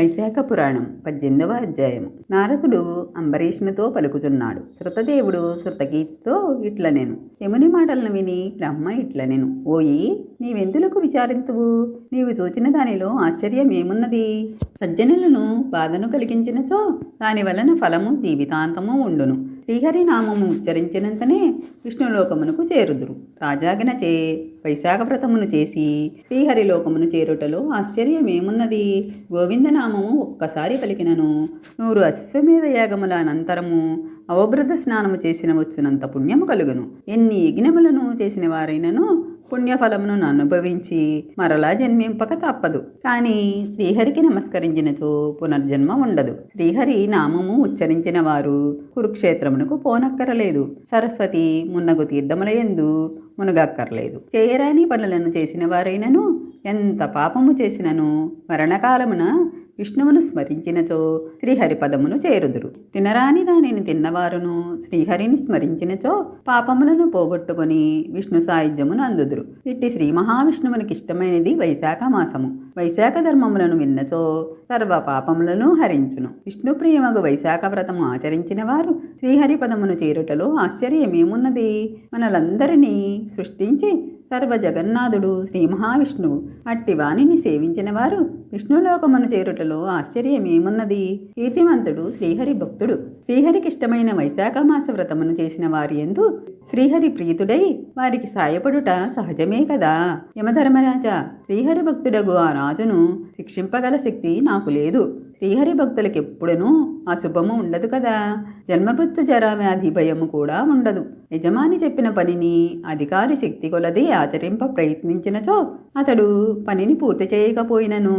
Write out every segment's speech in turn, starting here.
వైశాఖ పురాణం పద్దెనిమిదవ అధ్యాయం. నారదుడు అంబరీషునితో పలుకుచున్నాడు శృతదేవుడు శృతగీతితో ఇట్ల నేను యముని మాటలను విని బ్రహ్మ ఇట్ల నేను ఓయి నీవెందులకు విచారింతువు? నీవు చూచిన దానిలో ఆశ్చర్యం ఏమున్నది సజ్జనులను బాధను కలిగించినచో దాని వలన ఫలము జీవితాంతము ఉండును. శ్రీహరి నామము ఉచ్చరించినంతనే విష్ణులోకమునకు చేరుదురు. రాజాగినచే వైశాఖ వ్రతమును చేసి శ్రీహరిలోకమును చేరుటలో ఆశ్చర్యమేమున్నది? గోవిందనామము ఒక్కసారి పలికినను. నూరు అశ్వమేధ యాగముల అనంతరము అవభృత స్నానము చేసిన వచ్చునంత పుణ్యము కలుగును. ఎన్ని యజ్ఞములను చేసిన వారైనను పుణ్యఫలమును అనుభవించి మరలా జన్మింపక తప్పదు. కానీ శ్రీహరికి నమస్కరించినచో పునర్జన్మ ఉండదు. శ్రీహరి నామము ఉచ్చరించిన వారు కురుక్షేత్రమునకు పోనక్కరలేదు. సరస్వతి మున్నగు తీర్థములయందు మునగక్కర్లేదు. చేయరాని పనులను చేసిన వారైనను ఎంత పాపము చేసినను మరణకాలమున విష్ణువును స్మరించినచో శ్రీహరిపదమును చేరుదురు. తినరాని దానిని తిన్నవారును శ్రీహరిని స్మరించినచో పాపములను పోగొట్టుకొని విష్ణు సాయుధ్యమును అందుదురు. ఇట్టి శ్రీ మహావిష్ణువునికి ఇష్టమైనది వైశాఖ మాసము. వైశాఖ ధర్మములను విన్నచో సర్వ పాపములను హరించును. విష్ణు ప్రియమగు వైశాఖ వ్రతము ఆచరించిన వారు శ్రీహరిపదమును చేరుటలో ఆశ్చర్యమేమున్నది? మనలందరినీ సృష్టించి సర్వ జగన్నాథుడు శ్రీ మహావిష్ణువు అట్టి వాణిని సేవించిన వారు విష్ణులోకమును చేరుటలో ఆశ్చర్యమేమున్నది? కీర్తిమంతుడు శ్రీహరి భక్తుడు శ్రీహరికి ఇష్టమైన వైశాఖ మాస వ్రతమును చేసిన వారి ఎందు శ్రీహరి ప్రీతుడై వారికి సాయపడుట సహజమే కదా? యమధర్మరాజా శ్రీహరి భక్తుడగు ఆ రాజును శిక్షింపగల శక్తి నాకు లేదు. శ్రీహరి భక్తులకి ఎప్పుడనూ అశుభము ఉండదు కదా? జన్మమృత్యు జరావ్యాధి భయము కూడా ఉండదు. యజమాని చెప్పిన పనిని అధికారి శక్తి కొలది ఆచరింప ప్రయత్నించినచో అతడు పనిని పూర్తి చేయకపోయినను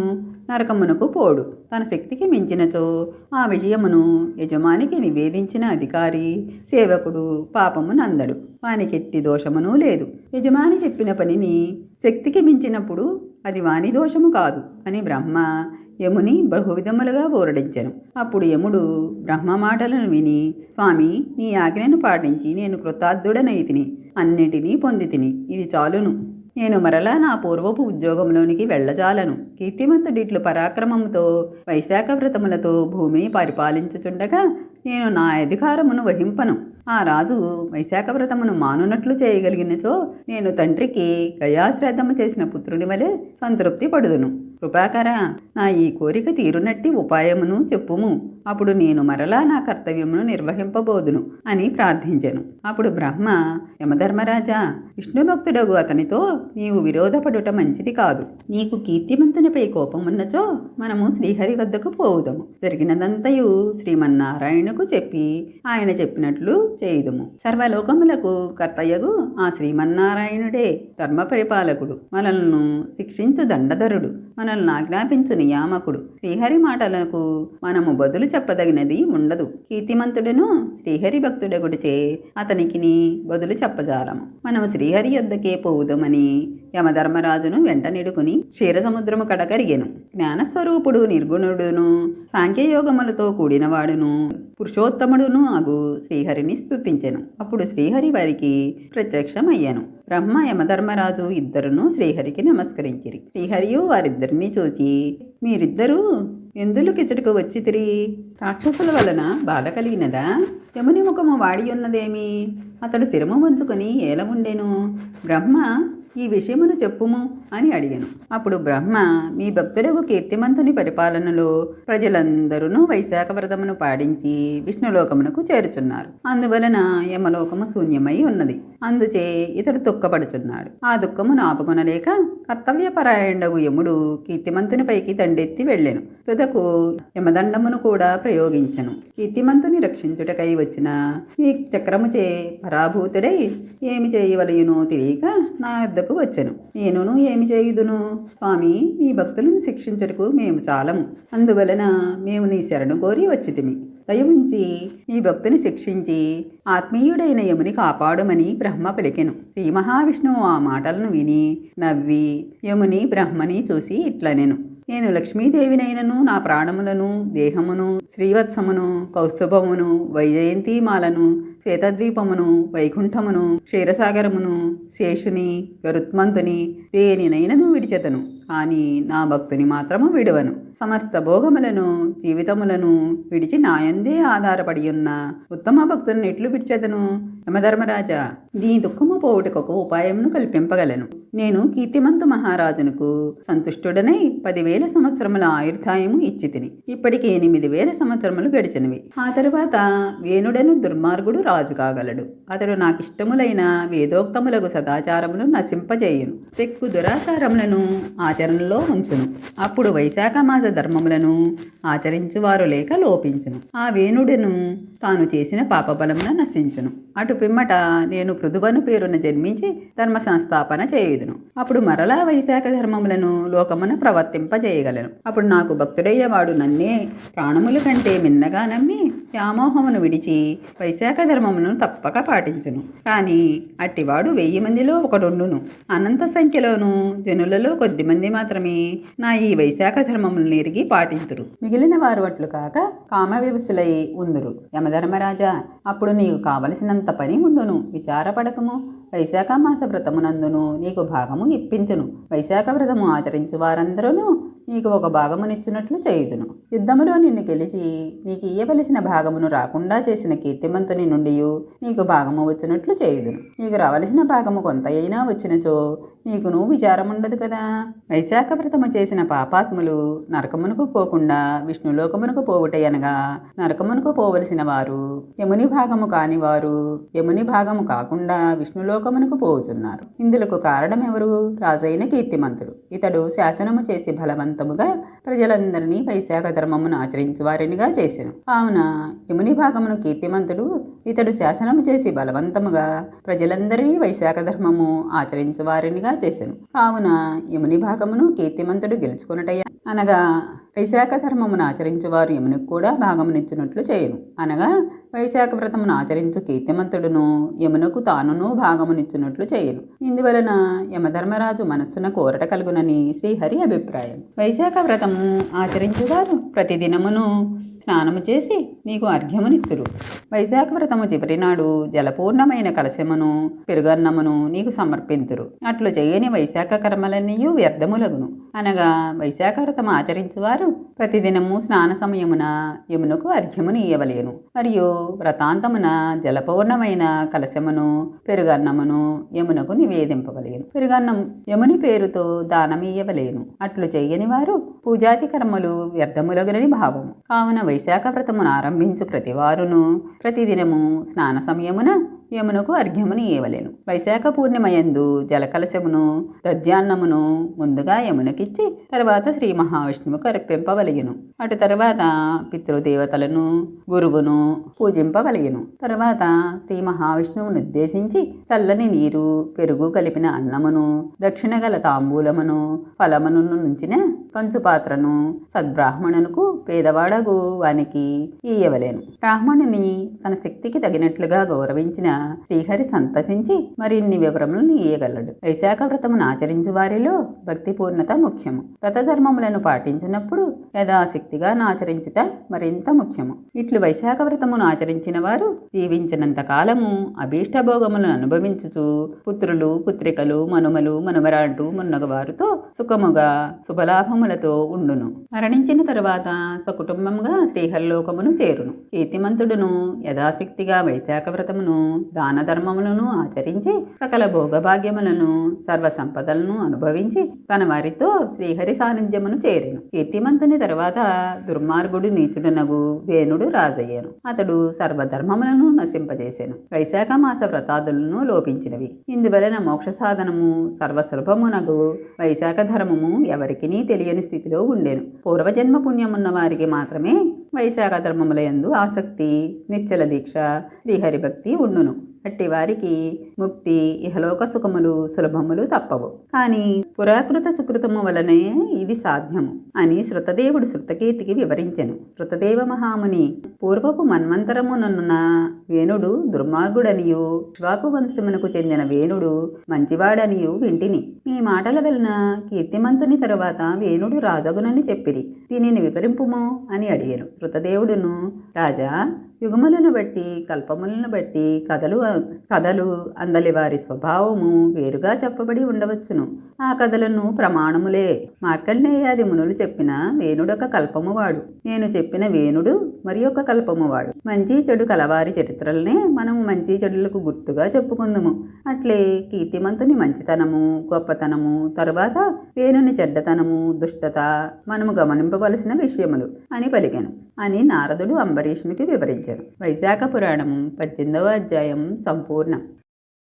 నరకమునకు పోడు. తన శక్తికి మించినచో ఆ విషయమును యజమానికి నివేదించిన అధికారి సేవకుడు పాపమునందడు వానికెట్టి దోషమును లేదు. యజమాని చెప్పిన పనిని శక్తికి మించినప్పుడు అది వాని దోషము కాదు అని బ్రహ్మ యముని బహువిధములుగా ఊరడించెను. అప్పుడు యముడు బ్రహ్మ మాటలను విని స్వామి నీ ఆజ్ఞను పాటించి నేను కృతార్థుడనైతిని అన్నిటినీ పొందితిని ఇది చాలును. నేను మరలా నా పూర్వపు ఉద్యోగంలోనికి వెళ్ళజాలను. కీర్తిమంతుడిట్లు పరాక్రమముతో వైశాఖ వ్రతములతో భూమిని పరిపాలించుచుండగా నేను నా అధికారమును వహింపను. ఆ రాజు వైశాఖ వ్రతమును మానునట్లు చేయగలిగినచో నేను తండ్రికి గయాశ్రాద్ధము చేసిన పుత్రుని వలె సంతృప్తి పడుదును. కృపాకర నా ఈ కోరిక తీరునట్టి ఉపాయమును చెప్పుము. అప్పుడు నేను మరలా నా కర్తవ్యమును నిర్వహింపబోదును అని ప్రార్థించాను. అప్పుడు బ్రహ్మ యమధర్మరాజా విష్ణు భక్తుడగు అతనితో నీవు విరోధపడుట మంచిది కాదు. నీకు కీర్తిమంతునిపై కోపమున్నచో మనము శ్రీహరి వద్దకు పోవుదము. జరిగినదంతయు శ్రీమన్నారాయణకు చెప్పి ఆయన చెప్పినట్లు చేయుదుము. సర్వలోకములకు కర్తయ్యగు ఆ శ్రీమన్నారాయణుడే ధర్మ పరిపాలకుడు మనల్ని శిక్షించు దండధరుడు. మనల్ని ఆజ్ఞాపించు నియామకుడు. శ్రీహరి మాటలకు మనము బదులు చెప్పదగినది ఉండదు. కీర్తిమంతుడును శ్రీహరి భక్తుడగుడిచే అతనికి బదులు చెప్పజాలము. మనము శ్రీహరి యొద్దకే పోవుదమని యమధర్మరాజును వెంటనిడుకుని క్షీరసముద్రము కడకరిగెను జ్ఞానస్వరూపుడు నిర్గుణుడును సాంఖ్యయోగములతో కూడినవాడును. పురుషోత్తముడును అగు శ్రీహరిని స్తుతించెను. అప్పుడు శ్రీహరి వారికి ప్రత్యక్షమయ్యాను. బ్రహ్మ యమధర్మరాజు ఇద్దరును శ్రీహరికి నమస్కరించిరి. శ్రీహరియు వారిద్దరిని చూచి మీరిద్దరూ ఎందులో కిచటకు వచ్చి తిరిగి? రాక్షసుల వలన బాధ కలిగినదా? యముని ముఖము వాడి ఉన్నదేమి? అతడు శిరము వంచుకొని ఏలముండెను. బ్రహ్మ ఈ విషయమును చెప్పుము అని అడిగాను. అప్పుడు బ్రహ్మ మీ భక్తులకు కీర్తిమంతుని పరిపాలనలో ప్రజలందరూ వైశాఖ వ్రతమును పాడించి విష్ణులోకమునకు చేరుచున్నారు. అందువలన యమలోకము శూన్యమై ఉన్నది. అందుచే ఇతడు దుఃఖపడుచున్నాడు. ఆ దుఃఖమును ఆపుకొనలేక కర్తవ్యపరాయణుడగు యముడు కీర్తిమంతునిపైకి దండెత్తి వెళ్ళెను. తుదకు యమదండమును కూడా ప్రయోగించను. కీర్తిమంతుని రక్షించుటకై వచ్చిన ఈ చక్రముచే పరాభూతుడై ఏమి చేయవలయునో తెలియక నా వద్దకు వచ్చెను. నేనును ఏమి చేయుదును? స్వామి నీ భక్తులను శిక్షించుటకు మేము చాలము. అందువలన మేము నీ శరణు కోరి వచ్చితిమి. దయ ఉంచి ఈ భక్తుని శిక్షించి ఆత్మీయుడైన యముని కాపాడమని బ్రహ్మ పలికెను. శ్రీ మహావిష్ణువు ఆ మాటలను విని నవ్వి యముని బ్రహ్మని చూసి ఇట్లనెను. నేను లక్ష్మీదేవినైనను నా ప్రాణములను దేహమును శ్రీవత్సమును కౌస్తుభమును వైజయంతిమాలను శ్వేతద్వీపమును వైకుంఠమును క్షీరసాగరమును శేషుని గరుత్మంతుని దేనినైనను విడిచెతను కానీ నా భక్తుని మాత్రము విడవను. సమస్త భోగములను జీవితములను విడిచి నాయందే ఆధారపడి ఉన్న ఉత్తమ భక్తులను ఎట్లు విడిచేదను? యమధర్మరాజా నీ దుఃఖము పోవుటకు ఉపాయమును కల్పింపగలను. నేను కీర్తిమంతు మహారాజునకు సంతుష్టుడనై పదివేల సంవత్సరముల ఆయుర్ధాయము ఇచ్చి తిని ఇప్పటికి ఎనిమిది వేల సంవత్సరములు గడిచినవి. ఆ తరువాత వేణుడను దుర్మార్గుడు రాజు కాగలడు. అతడు నాకిష్టములైన వేదోక్తములకు సదాచారమును నశింపజేయును. తెక్కు దురాచారములను ఆచరణలో ఉంచును. అప్పుడు వైశాఖ మాస ధర్మములను ఆచరించువారు లేక లోపించును. ఆ వేణుడును తాను చేసిన పాపబలమున నశించును. అటు పిమ్మట నేను పృథువను పేరున జన్మించి ధర్మ సంస్థాపన చేయుదును. అప్పుడు మరలా వైశాఖ ధర్మములను లోకమున ప్రవర్తింపజేయగలను. అప్పుడు నాకు భక్తుడైన వాడు నన్నే ప్రాణముల కంటే మిన్నగా నమ్మి వ్యామోహమును విడిచి వైశాఖ ధర్మమును తప్పక పాటించును. కానీ అట్టివాడు వెయ్యి మందిలో ఒకడుండును. అనంత సంఖ్యలోను జనులలో కొద్ది మంది మాత్రమే నా ఈ వైశాఖ ధర్మములను ఎరిగి పాటింతురు. మిగిలిన వారు అట్లు కాక కామవివసులై ఉందురు. యమధర్మరాజా అప్పుడు నీకు కావలసినంత పని ఉండును. విచారపడకము. వైశాఖ మాస వ్రతమునందును నీకు భాగము ఇప్పింతును. వైశాఖ వ్రతము ఆచరించు వారందరూ నీకు ఒక భాగమునిచ్చినట్లు చేయుదును. యుద్ధములో నిన్ను గెలిచి నీకు ఇయ్యవలసిన భాగమును రాకుండా చేసిన కీర్తిమంతుని నుండి నీకు భాగము వచ్చినట్లు చేయుదును. నీకు రావలసిన భాగము కొంత అయినా వచ్చినచో నీకును విచారముండదు కదా. వైశాఖ వ్రతము చేసిన పాపాత్ములు నరకమునకు పోకుండా విష్ణులోకమునకు పోవుటయనగా నరకమునకు పోవలసిన వారు యముని భాగము కాని వారు యముని భాగము కాకుండా విష్ణులోకమునకు పోవుచున్నారు. ఇందులకు కారణం ఎవరు రాజైన కీర్తిమంతుడు. ఇతడు శాసనము చేసి బలవంతముగా ప్రజలందరినీ వైశాఖ ధర్మమును ఆచరించు వారినిగా చేశాను కావున యముని భాగమును కీర్తిమంతుడు ఇతడు శాసనము చేసి బలవంతముగా ప్రజలందరినీ వైశాఖ ధర్మము ఆచరించు వారినిగా చేశాను కావున యముని భాగమును కీర్తిమంతుడు గెలుచుకున్నటయ్య అనగా వైశాఖ ధర్మమును ఆచరించువారు యమునికి కూడా భాగమునిచ్చినట్లు చేయను. అనగా వైశాఖ వ్రతమును ఆచరించు కీర్తిమంతుడును యమునకు తానును భాగమునిచ్చినట్లు చేయను. ఇందువలన యమధర్మరాజు మనస్సున కోరట కలుగునని శ్రీహరి అభిప్రాయం. వైశాఖ వ్రతము ఆచరించువారు ప్రతిదినమును స్నానము చేసి నీకు అర్ఘ్యమునిత్తురు. వైశాఖ వ్రతము చివరి నాడు జలపూర్ణమైన కలశమును పెరుగన్నమును నీకు సమర్పింతురు. అట్లు చేయని వైశాఖ కర్మలన్నీయు వ్యర్థములగును. అనగా వైశాఖ వ్రతం ఆచరించువారు ప్రతిదినము స్నాన సమయమున యమునకు అర్ఘ్యమును ఇయ్యవలేను. మరియు వ్రతాంతమున జలపూర్ణమైన కలశమును పెరుగన్నమును యమునకు నివేదింపవలేను. పెరుగన్నం యముని పేరుతో దానమియ్యవలేను అట్లు చేయని వారు పూజాది కర్మలు వ్యర్థములగునని భావము. కావున వైశాఖ వ్రతమును ఆరంభించు ప్రతివారును ప్రతిదినము స్నాన సమయమున యమునకు అర్ఘ్యమును ఇవ్వలేను వైశాఖ పూర్ణిమయందు జలకలశమును దద్యాన్నమును ముందుగా యమునకిచ్చి తర్వాత శ్రీ మహావిష్ణువుకు అర్పింపవలయును అటు తర్వాత పితృదేవతలను గురువును పూజింపవలయును తర్వాత శ్రీ మహావిష్ణువును ఉద్దేశించి చల్లని నీరు పెరుగు కలిపిన అన్నమును దక్షిణ గల తాంబూలమును ఫలమును నుంచిన కంచు పాత్రను సద్బ్రాహ్మణునకు పేదవాడగు వానికి ఇయ్యవలేను. బ్రాహ్మణుని తన శక్తికి తగినట్లుగా గౌరవించిన శ్రీహరి సంతసించి మరిన్ని వివరములను ఇయ్యగలడు. వైశాఖ వ్రతమును ఆచరించు వారిలో భక్తి పూర్ణత ముఖ్యము. వ్రతధర్మములను పాటించినప్పుడు యథాశక్తిగా ఆచరించుట మరింత ముఖ్యము. ఇట్లు వైశాఖ వ్రతమును ఆచరించిన వారు జీవించినంత కాలము అభీష్టభోగములను అనుభవించుచు పుత్రులు పుత్రికలు మనుమలు మనుమరాళ్ళు మున్నగవారితో సుఖముగా శుభలాభములతో ఉండును. మరణించిన తరువాత సకుటుంబముగా శ్రీహరిలోకమును చేరును. కీర్తిమంతుడును యథాశక్తిగా వైశాఖ వ్రతమును దాన ధర్మములను ఆచరించి సకల భోగభాగ్యములను సర్వ సంపదలను అనుభవించి తన వారితో శ్రీహరి సాన్నిధ్యమును చేరెను. కీర్తిమంతుని తరువాత దుర్మార్గుడు నీచుడునగు వేణుడు రాజయ్యను. అతడు సర్వధర్మములను నశింపజేశాను వైశాఖ మాస వ్రతాదులను లోపించినవి. ఇందువలన మోక్ష సాధనము సర్వసులభమునగు వైశాఖ ధర్మము ఎవరికినీ తెలియని స్థితిలో ఉండేను. పూర్వజన్మ పుణ్యమున్న వారికి మాత్రమే వైశాఖ ధర్మములయందు ఆసక్తి నిశ్చల దీక్ష శ్రీహరిభక్తి ఉండును. అట్టి వారికి ముక్తి ఇహలోక సుఖములు సులభములు తప్పవు. కానీ పురాకృత సుకృతము వలనే ఇది సాధ్యము అని శృతదేవుడు శృతకీర్తికి వివరించెను. శృతదేవ మహాముని పూర్వపు మన్వంతరమునన్న వేణుడు దుర్మార్గుడనియు శ్వాకు వంశమునకు చెందిన వేణుడు మంచివాడనియు వింటిని. మీ మాటల వలన కీర్తిమంతుని తరువాత వేణుడు రాజగునని చెప్పిరి. దీనిని వివరింపుము అని అడిగాను. శృతదేవుడును రాజా యుగములను బట్టి కల్పములను బట్టి కథలు కథలు అందలి వారి స్వభావము వేరుగా చెప్పబడి ఉండవచ్చును. ఆ కథలను ప్రమాణములే. మార్కండేయాది మునులు చెప్పిన వేణుడొక కల్పమువాడు. నేను చెప్పిన వేణుడు మరి ఒక కల్పమువాడు. మంచి చెడు కలవారి చరిత్రలనే మనం మంచి చెడులకు గుర్తుగా చెప్పుకుందుము. అట్లే కీర్తిమంతుని మంచితనము గొప్పతనము తరువాత వేణుని చెడ్డతనము దుష్టత మనము గమనింపవలసిన విషయములు అని పలికాను. అని నారదుడు అంబరీషునికి వివరించారు వైశాఖ పురాణం పద్దెనిమిదవ అధ్యాయం సంపూర్ణం.